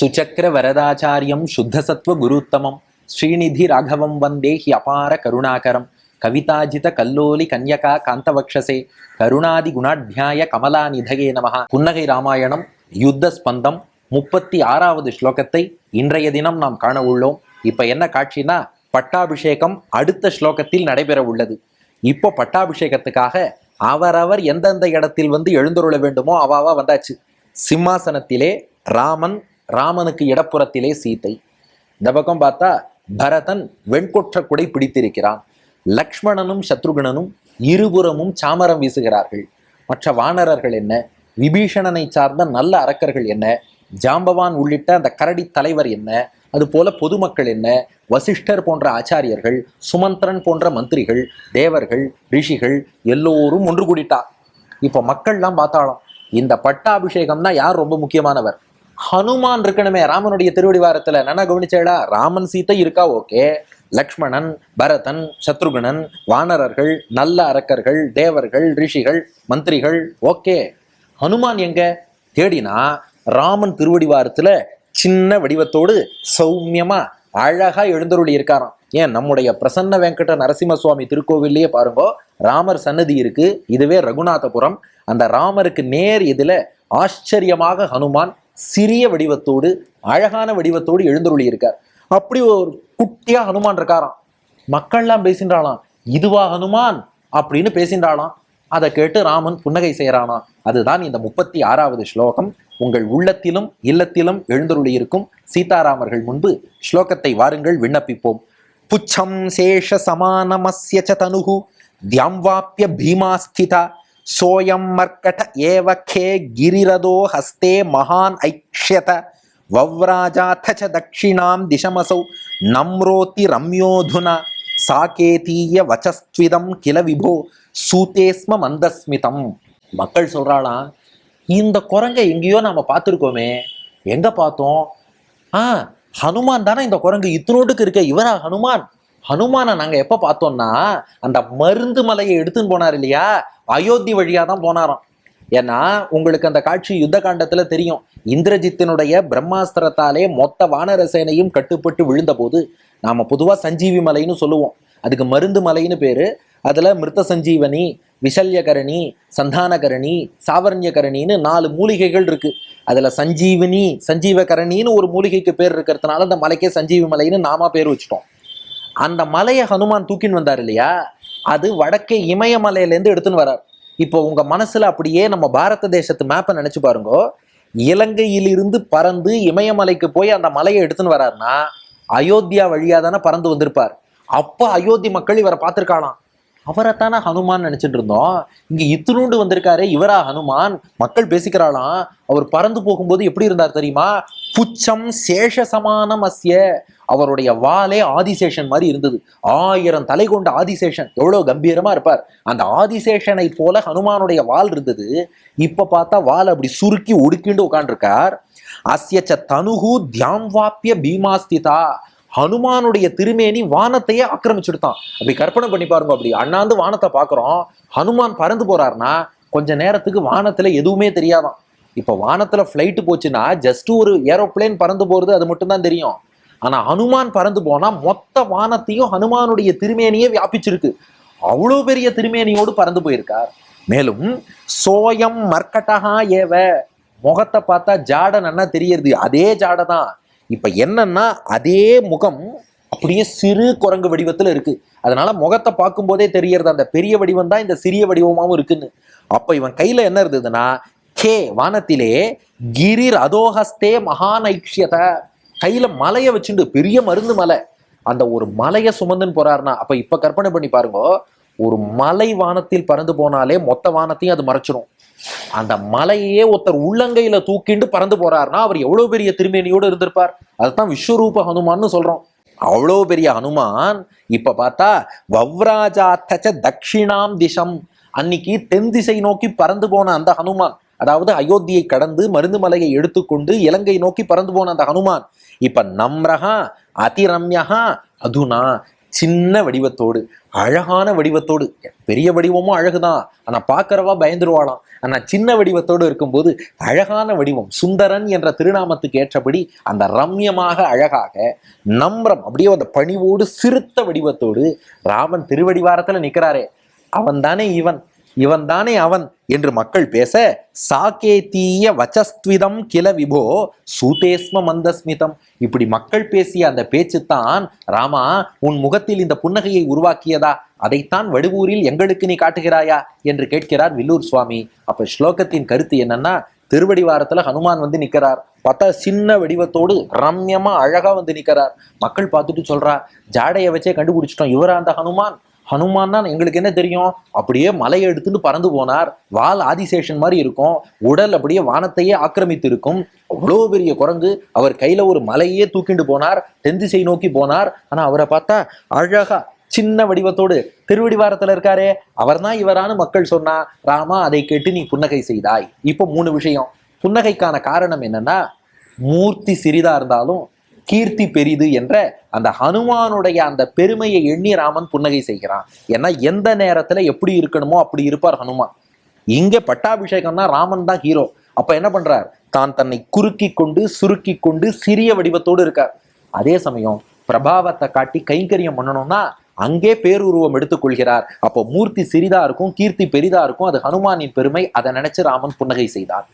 சுச்சக்கர வரதாச்சாரியம் சுத்தசத்வ குருத்தமம். ஸ்ரீநிதி ராகவம் வந்தே he அபார கருணாகரம். கவிதாஜித கல்லோலி கன்யகா காந்தவக்ஷசே. கருணாதி குணாத்தியாய கமலா நிதயே புன்னகை ராமாயணம் யுத்த ஸ்பந்தம் முப்பத்தி ஆறாவது ஸ்லோகத்தை இன்றைய தினம் நாம் காண உள்ளோம். இப்ப என்ன காட்சினா பட்டாபிஷேகம் அடுத்த ஸ்லோகத்தில் நடைபெற உள்ளது. இப்போ பட்டாபிஷேகத்துக்காக அவரவர் எந்தெந்த இடத்தில் வந்து எழுந்துருள வேண்டுமோ அவாவா வந்தாச்சு. சிம்மாசனத்திலே ராமன் ராமனுக்கு இடப்புறத்திலே சீதை இந்த பக்கம் பார்த்தா பரதன் வெண்கொற்ற குடை பிடித்திருக்கிறான். லக்ஷ்மணனும் சத்ருகணனும் இருபுறமும் சாமரம் வீசுகிறார்கள். மற்ற வானரர்கள் என்ன? விபீஷணனை சார்ந்த நல்ல அரக்கர்கள் என்ன? ஜாம்பவான் உள்ளிட்ட அந்த கரடி தலைவர் என்ன? அதுபோல பொதுமக்கள் என்ன? வசிஷ்டர் போன்ற ஆச்சாரியர்கள் சுமந்திரன் போன்ற மந்திரிகள் தேவர்கள் ரிஷிகள் எல்லோரும் ஒன்று கூடிட்டா. இப்போ மக்கள்லாம் பார்த்தாலும் இந்த பட்டாபிஷேகம்னா யார் ரொம்ப முக்கியமானவர்? ஹனுமான் இருக்கணுமே ராமனுடைய திருவடிவாரத்துல. என்ன கவனிச்சேடா ராமன் சீத்தை இருக்கா? ஓகே. லக்ஷ்மணன் பரதன் சத்ருகுணன் வானரர்கள் நல்ல அரக்கர்கள் தேவர்கள் ரிஷிகள் மந்திரிகள் ஓகே. ஹனுமான் எங்க? தேடினா ராமன் திருவடிவாரத்துல சின்ன வடிவத்தோடு சௌமியமா அழகா எழுந்தருளி இருக்காராம். ஏன்? நம்முடைய பிரசன்ன வெங்கட நரசிம்ம சுவாமி திருக்கோவில்லையே பாருங்க ராமர் சன்னதி இருக்கு. இதுவே ரகுநாதபுரம். அந்த ராமருக்கு நேர் இதுல ஆச்சரியமாக ஹனுமான் சிறிய வடிவத்தோடு அழகான வடிவத்தோடு எழுந்தருளி இருக்கார் அப்படி ஒரு குட்டியா ஹனுமான் இருக்காராம். மக்கள்லாம் பேசின்றாளாம் இதுவா ஹனுமான்? அப்படின்னு பேசின்றாளாம். அதை கேட்டு ராமன் புன்னகை செய்கிறானா அதுதான் இந்த முப்பத்தி ஆறாவது ஸ்லோகம். உங்கள் உள்ளத்திலும் இல்லத்திலும் எழுந்தருளி இருக்கும் சீதாராமர்கள் முன்பு ஸ்லோகத்தை வாருங்கள் விண்ணப்பிப்போம். புச்சம் சேஷ சமானமஸ்ய ச தனுகு தியாம்வாப்பிய பீமாஸ்திதா சோயம் மர்க்கட ஏவ கே கிரிரதோ ஹஸ்தே மகான் ஐக்ஷத வவ்ராஜாத ச தட்சிணாம் திசமசௌ. நம்ரோதி ரம்யோதுனா. சாகேதீய வச்சஸ்த்விதம் கில விபோ. சூதேஸ்ம மந்தஸ்மிதம். மக்கள் சொல்கிறாளாம் இந்த குரங்கை எங்கேயோ நாம பார்த்துருக்கோமே. எங்கே பார்த்தோம்? ஆ ஹனுமான் தானே இந்த குரங்கு? இத்தனோட்டுக்கு இருக்க இவரா ஹனுமான்? ஹனுமானை நாங்கள் எப்போ பார்த்தோம்னா அந்த மருந்து மலையை எடுத்துன்னு போனார் இல்லையா? அயோத்தி வழியாக தான் போனாராம். ஏன்னா உங்களுக்கு அந்த காட்சி யுத்த காண்டத்துல தெரியும். இந்திரஜித்தினுடைய பிரம்மாஸ்திரத்தாலே மொத்த வானர சேனையும் கட்டுப்பட்டு விழுந்தபோது நாம் நாம பொதுவா சஞ்சீவி மலைன்னு சொல்லுவோம். அதுக்கு மருந்து மலைன்னு பேரு. அதுல மிருத்த சஞ்சீவனி விஷல்யகரணி சந்தானகரணி சாவரண்யகரணின்னு நாலு மூலிகைகள் இருக்கு. அதுல சஞ்சீவினி சஞ்சீவகரணின்னு ஒரு மூலிகைக்கு பேர் இருக்கிறதுனால அந்த மலைக்கே சஞ்சீவி மலைன்னு நாமா பேர் வச்சுட்டோம். அந்த மலையை ஹனுமான் தூக்கின்னு வந்தார் இல்லையா? அது வடக்கே இமயமலையிலேருந்து எடுத்துன்னு வரார். இப்போ உங்கள் மனசில் அப்படியே நம்ம பாரத தேசத்து மேப்பை நினச்சி பாருங்க. இலங்கையிலிருந்து பறந்து இமயமலைக்கு போய் அந்த மலையை எடுத்துன்னு வராருன்னா அயோத்தியா வழியாக தானே பறந்து வந்திருப்பார். அப்போ அயோத்தி மக்கள் இவரை பார்த்திருக்காளாம். அவரைத்தானே ஹனுமான் நினச்சிட்டு இருந்தோம். இங்கே இத்தினூண்டு வந்திருக்காரு இவரா ஹனுமான்? மக்கள் பேசிக்கிறாளாம். அவர் பறந்து போகும்போது எப்படி இருந்தார் தெரியுமா? புச்சம் சேஷ சமானம் அஸ்ய அவருடைய வாலே ஆதிசேஷன் மாதிரி இருந்தது. ஆயிரம் தலை கொண்ட ஆதிசேஷன். எவ்வளோ கம்பீரமா இருப்பார். அந்த ஆதிசேஷனை போல ஹனுமானுடைய வால் இருந்தது. இப்ப பார்த்தா வால் அப்படி சுருக்கி ஒடுக்கிண்டு உட்காண்டிருக்கார் அஸ்யச்ச தனுகு தியாம் வாப்பிய பீமாஸ்திதா. ஹனுமானுடைய திருமேனி வானத்தையே ஆக்கிரமிச்சுடுத்தான். அப்படி கற்பனை பண்ணி பாருங்க அப்படி. அண்ணாந்து வானத்தை பார்க்குறோம். ஹனுமான் பறந்து போறாருன்னா கொஞ்ச நேரத்துக்கு வானத்துல எதுவுமே தெரியாதாம் இப்போ வானத்துல ஃப்ளைட்டு போச்சுன்னா ஜஸ்ட் ஒரு ஏரோப்ளேன் பறந்து போறது அது மட்டும்தான் தெரியும். ஆனா ஹனுமான் பறந்து போனா மொத்த வானத்தையும் ஹனுமானுடைய திருமேனியே வியாபிச்சிருக்கு. அவ்வளோ பெரிய திருமேனியோடு பறந்து போயிருக்கார். மேலும் சோயம் மர்க்கட்டகா ஏவ. முகத்தை பார்த்தா ஜாட நன்னா தெரியறது. அதே ஜாட தான். இப்ப என்னன்னா அதே முகம் அப்படியே சிறு குரங்கு வடிவத்துல இருக்கு. அதனால முகத்தை பார்க்கும்போதே தெரியறது. அந்த பெரிய வடிவம் தான் இந்த சிறிய வடிவமாவும் இருக்குன்னு. அப்ப இவன் கையில என்ன இருந்ததுன்னா கே வானத்திலே கிரிர் அதோஹஸ்தே மகானைக்ஷியத கையில மலையை வச்சுண்டு பெரிய மருந்து மலை. அந்த ஒரு மலையை சுமந்துன்னு போறாருன்னா அப்ப இப்ப கற்பனை பண்ணி பாருங்க ஒரு மலை வானத்தில் பறந்து போனாலே மொத்த வானத்தையும் அது மறைச்சிடும் அந்த மலையே ஒருத்தர் உள்ளங்கையில தூக்கிண்டு பறந்து போறாருன்னா அவர் எவ்வளவு பெரிய திருமேனியோடு இருந்திருப்பார்? அதுதான் விஸ்வரூப ஹனுமான்னு சொல்றோம். அவ்வளோ பெரிய ஹனுமான் இப்ப பார்த்தா வவ்ராஜாத்தச்ச தட்சிணாம் திசம் அன்னைக்கு தென் திசை நோக்கி பறந்து போன அந்த ஹனுமான் அதாவது அயோத்தியை கடந்து மருந்து மலையை எடுத்துக்கொண்டு இலங்கை நோக்கி பறந்து போன அந்த ஹனுமான் இப்போ நம்ரஹா அதிரம்யகா அதுனா சின்ன வடிவத்தோடு அழகான வடிவத்தோடு பெரிய வடிவமும் அழகுதான். ஆனால் பார்க்குறவா பயந்துருவாளாம். ஆனால் சின்ன வடிவத்தோடு இருக்கும்போது அழகான வடிவம் சுந்தரன் என்ற திருநாமத்துக்கு ஏற்றபடி அந்த ரம்யமாக அழகாக நம்ரம் அப்படியே அந்த பணிவோடு சிறுத்த வடிவத்தோடு ராமன் திருவடிவாரத்தில் நிற்கிறாரே அவன் தானே இவன். இவன் தானே அவன் என்று மக்கள் பேச சாகேதீய வச்சஸ்துவிதம் கில விபோ சூதேஸ்ம மந்தஸ்மிதம். இப்படி மக்கள் பேசிய அந்த பேச்சுத்தான் ராமா உன் முகத்தில் இந்த புன்னகையை உருவாக்கியதா? அதைத்தான் வடுவூரில் எங்களுக்கு நீ காட்டுகிறாயா? என்று கேட்கிறார் வில்லூர் சுவாமி. அப்ப ஸ்லோகத்தின் கருத்து என்னன்னா திருவடிவாரத்துல ஹனுமான் வந்து நிக்கிறார். பார்த்தா சின்ன வடிவத்தோடு ரம்யமா அழகா வந்து நிக்கிறார். மக்கள் பார்த்துட்டு சொல்றா ஜாடையை வச்சே கண்டுபிடிச்சிட்டோம். இவரா அந்த ஹனுமான்? ஹனுமான் தான் எங்களுக்கு என்ன தெரியும்? அப்படியே மலையை எடுத்துட்டு பறந்து போனார். வால் ஆதிசேஷன் மாதிரி இருக்கும். உடல் அப்படியே வானத்தையே ஆக்கிரமித்து இருக்கும் அவ்வளோ பெரிய குரங்கு. அவர் கையில ஒரு மலையே தூக்கிண்டு போனார். தென்திசை நோக்கி போனார். ஆனா அவரை பார்த்தா அழகா சின்ன வடிவத்தோடு திருவடிவாரத்தில் இருக்காரே. அவர்தான் இவரான மக்கள் சொன்னா ராமா அதை கேட்டு நீ புன்னகை செய்தாய். இப்போ மூணு விஷயம். புன்னகைக்கான காரணம் என்னன்னா மூர்த்தி சிறிதா இருந்தாலும் கீர்த்தி பெரிது என்ற அந்த ஹனுமானுடைய அந்த பெருமையை எண்ணி ராமன் புன்னகை செய்கிறான். ஏன்னா எந்த நேரத்துல எப்படி இருக்கணுமோ அப்படி இருப்பார் ஹனுமான். இங்க பட்டாபிஷேகம்னா ராமன் தான் ஹீரோ அப்ப என்ன பண்றார்? தான் தன்னை குறுக்கி கொண்டு சுருக்கி கொண்டு சிறிய வடிவத்தோடு இருக்கார். அதே சமயம் பிரபாவத்தை காட்டி கைங்கரியம் பண்ணணும்னா அங்கே பேருருவம் எடுத்துக்கொள்கிறார் அப்போ மூர்த்தி சிறிதா இருக்கும் கீர்த்தி பெரிதா இருக்கும் அது ஹனுமானின் பெருமை அதை நினைச்சு ராமன் புன்னகை செய்தார்.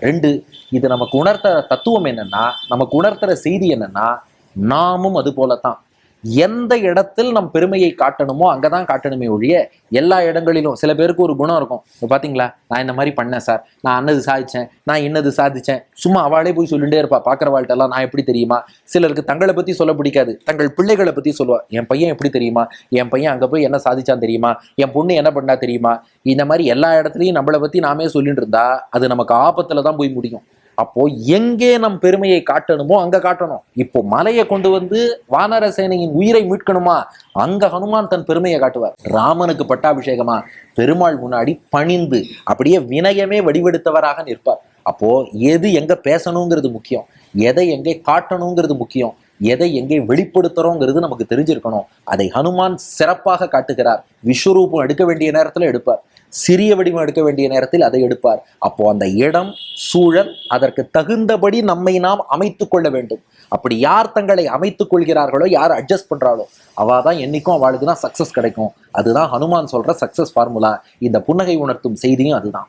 ரெண்டு இது நமக்கு உணர்த்த தத்துவம் என்னன்னா நமக்கு உணர்த்துற செய்தி என்னன்னா நாமும் அது போலத்தான். எந்த இடத்தில் நம் பெருமையை காட்டணுமோ அங்கதான் காட்டணுமே ஒழிய எல்லா இடங்களிலும் சில பேருக்கு ஒரு குணம் இருக்கும். இப்போ பாத்தீங்களா? நான் இந்த மாதிரி பண்ணேன் சார். நான் அன்னது சாதிச்சேன். நான் இன்னது சாதிச்சேன். சும்மா அவளே போய் சொல்லிட்டே இருப்பா. பார்க்குறவாள்கிட்ட எல்லாம் நான் எப்படி தெரியுமா? சிலருக்கு தங்களை பத்தி சொல்ல பிடிக்காது. தங்கள் பிள்ளைகளை பத்தி சொல்லுவா. என் பையன் எப்படி தெரியுமா? என் பையன் அங்க போய் என்ன சாதிச்சான் தெரியுமா? என் பொண்ணு என்ன பண்ணா தெரியுமா? இந்த மாதிரி எல்லா இடத்துலையும் நம்மளை பத்தி நாமே சொல்லிட்டு இருந்தா அது நமக்கு ஆபத்துல தான் போய் முடியும். அப்போ எங்கே நம் பெருமையை காட்டணுமோ அங்க காட்டணும். இப்போ மலையை கொண்டு வந்து வானர சேனையின் உயிரை மீட்கணுமா? அங்க ஹனுமான் தன் பெருமையை காட்டுவார். ராமனுக்கு பட்டாபிஷேகமா? பெருமாள் முன்னாடி பணிந்து அப்படியே வினயமே வடிவெடுத்தவராக நிற்பார். அப்போ எது எங்க பேசணுங்கிறது முக்கியம். எதை எங்கே காட்டணுங்கிறது முக்கியம். எதை எங்கே வெளிப்படுத்துறோங்கிறது நமக்கு தெரிஞ்சிருக்கணும். அதை ஹனுமான் சிறப்பாக காட்டுகிறார். விஸ்வரூபம் எடுக்க வேண்டிய நேரத்தில் எடுப்பார். சிறிய வடிவம் எடுக்க வேண்டிய நேரத்தில் அதை எடுப்பார். அப்போ அந்த இடம் சூழல் அதற்கு தகுந்தபடி நம்மை நாம் அமைத்து கொள்ள வேண்டும். அப்படி யார் தங்களை அமைத்துக் கொள்கிறார்களோ யார் அட்ஜஸ்ட் பண்றாளோ அவ தான் என்னைக்கும் அவளுக்கு தான் சக்சஸ் கிடைக்கும். அதுதான் ஹனுமான் சொல்ற சக்சஸ் ஃபார்முலா இந்த புன்னகை உணர்த்தும் செய்தியும் அதுதான்.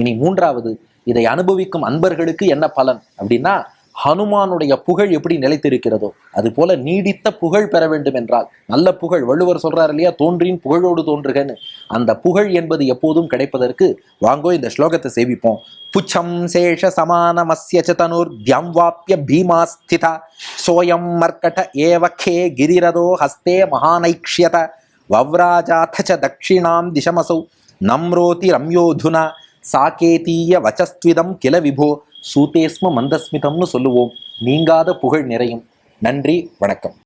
இனி மூன்றாவது இதை அனுபவிக்கும் அன்பர்களுக்கு என்ன பலன்? அப்படின்னா ஹனுமானுடைய புகழ் எப்படி நிலைத்திருக்கிறதோ அது போல நீடித்த புகழ் பெற வேண்டும் என்றால் நல்ல புகழ் வள்ளுவர் சொல்றாரு இல்லையா தோன்றின் புகழோடு தோன்றுகன்னு. அந்த புகழ் என்பது எப்போதும் கிடைப்பதற்கு வாங்கோ இந்த ஸ்லோகத்தை சேவிப்போம். புச்சம் சேஷ சமானமஸ்ய ச தனுர் தியம் வாப்பிய பீமாஸ்திதா சோயம் மர்க்கட ஏவக்கே கிரிரதோ ஹஸ்தே மகானைக்ஷ்யத வவ்ராஜாத்த ச தட்சிணாம் திசமசௌ நம்ரோதி ரம்யோதுனா சாகேதீய வச்சஸ்துவிதம் கில விபோ சூதேஸ்ம மந்தஸ்மிதம்னு சொல்லுவோம். நீங்காத புகழ் நிறையும். நன்றி வணக்கம்.